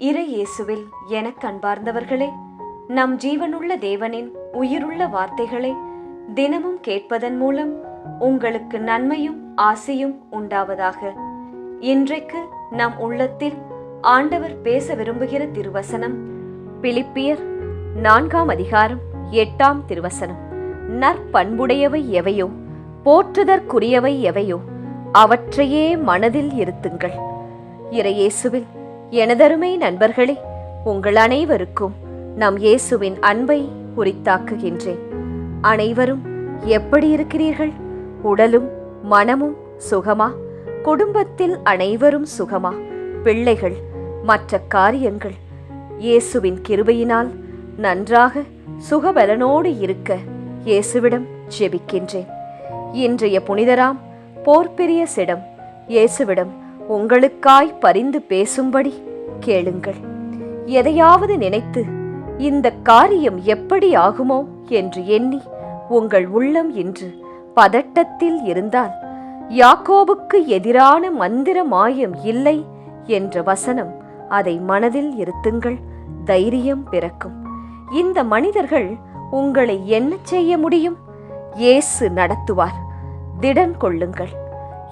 இறை இயேசுவில் எனக் அன்பார்ந்தவர்களே நம் ஜீவனுள்ள தேவனின் உயிருள்ள வார்த்தைகளை தினமும் கேட்பதன் மூலம் உங்களுக்கு நன்மையும் ஆசையும் உண்டாவதாக. இன்றைக்கு நம் உள்ளத்தில் ஆண்டவர் பேச விரும்புகிற திருவசனம் பிலிப்பியர் நான்காம் அதிகாரம் எட்டாம் திருவசனம். நற்பண்புடையவை எவையோ போற்றுதற்குரியவை எவையோ அவற்றையே மனதில் இருத்துங்கள். இறையேசுவில் எனதருமை நண்பர்களே உங்கள் அனைவருக்கும் நம் இயேசுவின் அன்பை உரித்தாக்குகின்றேன். அனைவரும் எப்படி இருக்கிறீர்கள்? உடலும் மனமும் சுகமா? குடும்பத்தில் அனைவரும் சுகமா? பிள்ளைகள் மற்ற காரியங்கள் இயேசுவின் கிருபையினால் நன்றாக சுகபலனோடு இருக்க இயேசுவிடம் ஜெபிக்கின்றேன். இன்றைய புனிதராம் போர்ப்பிரிய சிடம் இயேசுவிடம் உங்களுக்காய் பரிந்து பேசும்படி கேளுங்கள். எதையாவது நினைத்து இந்த காரியம் எப்படி ஆகுமோ என்று எண்ணி உங்கள் உள்ளம் இன்று பதட்டத்தில் இருந்தால் யாக்கோபுக்கு எதிரான மந்திர மாயம் இல்லை என்ற வசனம் அதை மனதில் இருத்துங்கள் தைரியம் பிறக்கும். இந்த மனிதர்கள் உங்களை என்ன செய்ய முடியும்? இயேசு நடத்துவார். திடன் கொள்ளுங்கள்.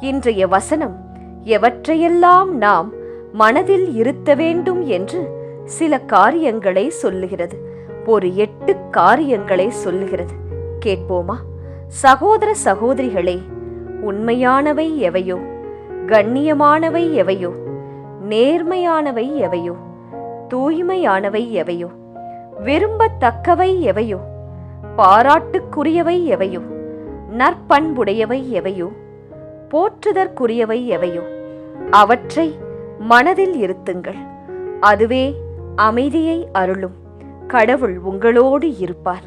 இன்றைய வசனம் எவற்றையெல்லாம் நாம் மனதில் இருத்த வேண்டும் என்று சில காரியங்களை சொல்லுகிறது. ஒரு எட்டு காரியங்களை சொல்லுகிறது. கேட்போமா? சகோதர சகோதரிகளே உண்மையானவை எவையோ? கண்ணியமானவை எவையோ? நேர்மையானவை எவையோ? தூய்மையானவை எவையோ? விரும்பத்தக்கவை எவையோ? பாராட்டுக்குரியவை எவையோ? நற்பண்புடையவை எவையோ? போற்றுதற்குரியவை எவையோ? அவற்றை மனதில் இருத்துங்கள். அதுவே அமைதியை அருளும். கடவுள் உங்களோடு இருப்பார்.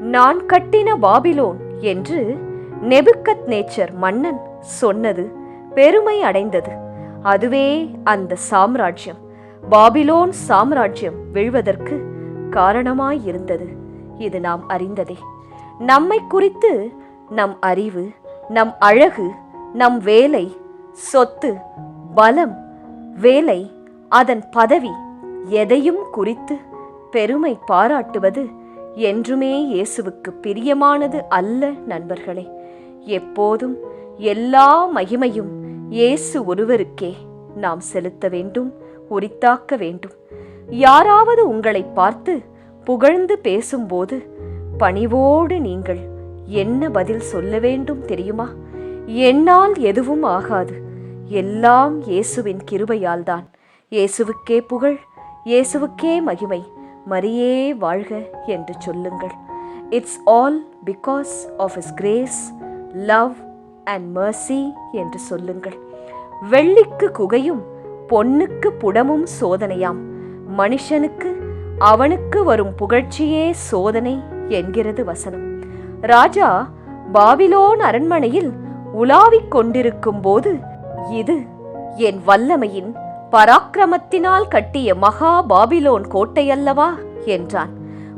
நான் கட்டின பாபிலோன் என்று நெபுக்கத் நேச்சர் மன்னன் சொன்னது பெருமை அடைந்தது. அதுவே அந்த சாம்ராஜ்யம். பாபிலோன் சாம்ராஜ்யம் விழுவதற்கு காரணமாயிருந்தது. இது நாம் அறிந்ததே. நம்மை குறித்து நம் அறிவு நம் அழகு நம் வேலை சொத்து பலம் வேலை அதன் பதவி எதையும் குறித்து பெருமை பாராட்டுவது என்றுமே இயேசுவுக்கு பிரியமானது அல்ல நண்பர்களே. எப்போதும் எல்லா மகிமையும் இயேசு ஒருவருக்கே நாம் செலுத்த வேண்டும் உரித்தாக்க வேண்டும். யாராவது உங்களை பார்த்து புகழ்ந்து பேசும்போது பணிவோடு நீங்கள் என்ன பதில் சொல்ல வேண்டும் தெரியுமா? என்னால் எதுவும் ஆகாது. எல்லாம் இயேசுவின் கிருபையால்தான். இயேசுவுக்கே புகழ் இயேசுவுக்கே மகிமை. மரியே வாழ்க என்று சொல்லுங்கள். It's all because of his grace love and mercy என்று சொல்லுங்கள். வெள்ளிக்கு குகையும் பொன்னுக்கு புடமும் சோதனையாம். மனுஷனுக்கு அவனுக்கு வரும் புகழ்ச்சியே சோதனை என்கிறது வசனம். ராஜா பாபிலோன் அரண்மனையில் உலாவிக் கொண்டிருக்கும் போது இது என் வல்லமையின் பராக்கிரமத்தினால் கட்டிய மகா பாபிலோன் கோட்டையல்லவா? என்றான்.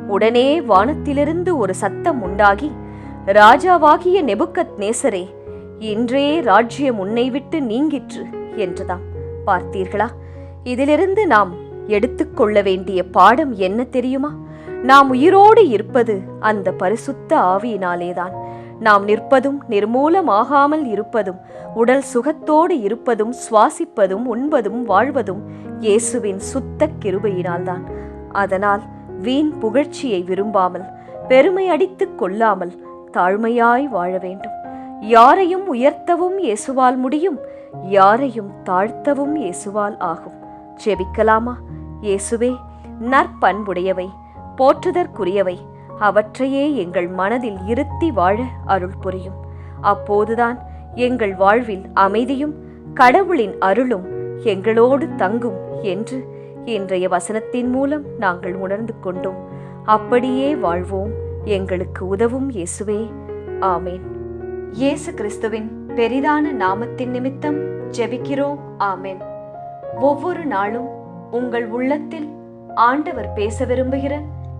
உடனே வானத்திலிருந்து ஒரு சத்தம் உண்டாகி ராஜாவாகிய நெபுக்கத் நேசரே இன்றே ராஜ்யம் உன்னை விட்டு நீங்கிற்று என்றதாம். பார்த்தீர்களா? இதிலிருந்து நாம் எடுத்துக்கொள்ள வேண்டிய பாடம் என்ன தெரியுமா? நாம் உயிரோடு இருப்பது அந்த பரிசுத்த ஆவியினாலேதான். நாம் நிற்பதும் நிர்மூலமாகாமல் இருப்பதும் உடல் சுகத்தோடு இருப்பதும் சுவாசிப்பதும் உண்பதும் வாழ்வதும் இயேசுவின் சுத்த கிருபையினால்தான். அதனால் வீண் புகழ்ச்சியை விரும்பாமல் பெருமை அடித்துக் கொள்ளாமல் தாழ்மையாய் வாழ வேண்டும். யாரையும் உயர்த்தவும் இயேசுவால் முடியும் யாரையும் தாழ்த்தவும் இயேசுவால் ஆகும். ஜெபிக்கலாமா? இயேசுவே நற்பண்புடையவை போற்றுதற்குரியவை அவற்றையே எங்கள் மனதில் இருத்தி வாழ அருள் புரியும். அப்போதுதான் எங்கள் வாழ்வில் அமைதியும் கடவுளின் அருளும் எங்களோடு தங்கும் என்று இன்றைய வசனத்தின் மூலம் நாங்கள் உணர்ந்து கொண்டோம். அப்படியே வாழ்வோம். எங்களுக்கு உதவும் இயேசுவே. ஆமேன். இயேசு கிறிஸ்துவின் பெரிதான நாமத்தின் நிமித்தம் ஜெபிக்கிறோம். ஆமேன். ஒவ்வொரு நாளும் உங்கள் உள்ளத்தில் ஆண்டவர் பேச விரும்புகிற